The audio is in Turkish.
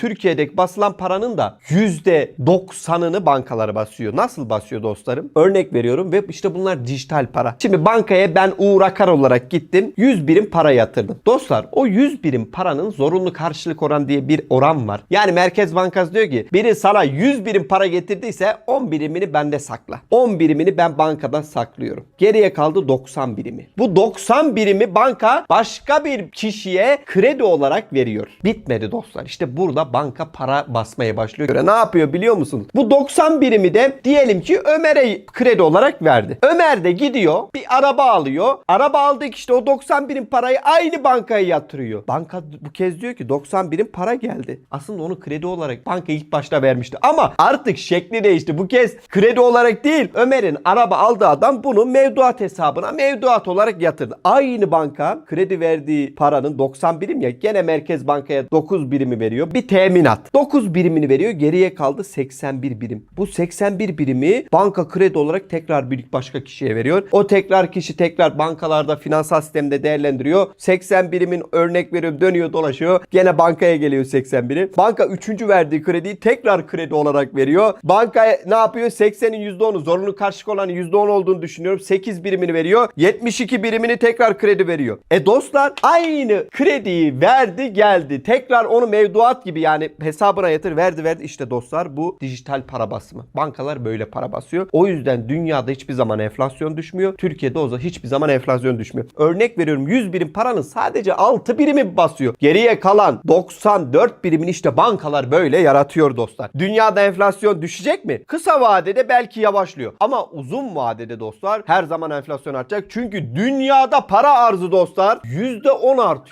Türkiye'deki basılan paranın da %90'ını bankalara basıyor. Nasıl basıyor dostlarım? Örnek veriyorum ve işte bunlar dijital para. Şimdi bankaya ben Uğur Akar olarak gittim. 100 birim para yatırdım. Dostlar o 100 birim paranın zorunlu karşılık oran diye bir oran var. Yani Merkez Bankası diyor ki biri sana 100 birim para getirdiyse 10 birimini bende sakla. 10 birimini ben bankada saklıyorum. Geriye kaldı 90 birimi. Bu 90 birimi banka başka bir kişiye kredi olarak veriyor. Bitmedi dostlar. İşte burada banka para basmaya başlıyor. Ne yapıyor biliyor musunuz? Bu 90 birimi de diyelim ki Ömer'e kredi olarak verdi. Ömer de gidiyor bir araba alıyor. Araba aldık işte o 90 birim parayı aynı bankaya yatırıyor. Banka bu kez diyor ki 90 birim para geldi. Aslında onu kredi olarak banka ilk başta vermişti. Ama artık şekli değişti. Bu kez kredi olarak değil. Ömer'in araba aldığı adam bunu mevduat hesabına mevduat olarak yatırdı. Aynı banka kredi verdiği paranın 90 birim ya gene Merkez Bankaya 9 birimi veriyor. Bir teminat. 9 birimini veriyor. Geriye kaldı 81 birim. Bu 81 birimi banka kredi olarak tekrar bir başka kişiye veriyor. O tekrar kişi tekrar bankalarda finansal sistemde değerlendiriyor. 80 birimin örnek veriyorum dönüyor dolaşıyor. Gene bankaya geliyor 80 birim. Banka 3. verdiği krediyi tekrar kredi olarak veriyor. Banka ne yapıyor? 80'in %10'u zorunlu karşılık olanın %10 olduğunu düşünüyorum. 8 birimini veriyor. 72 birimini tekrar kredi veriyor. E dostlar aynı krediyi verdi geldi. Tekrar onu mevduat gibi yani hesabına yatır verdi verdi. İşte dostlar bu dijital para basımı. Bankalar böyle para basıyor. O yüzden dünyada hiçbir zaman enflasyon düşmüyor. Türkiye'de o zaman hiçbir zaman enflasyon düşmüyor. Örnek veriyorum 100 birim paranın sadece 6 birimi basıyor. Geriye kalan 94 birimini işte bankalar böyle yaratıyor dostlar. Dünyada enflasyon düşecek mi? Kısa vadede belki yavaşlıyor. Ama uzun vadede dostlar her zaman enflasyon artacak. Çünkü dünyada para arzı dostlar %10 artıyor.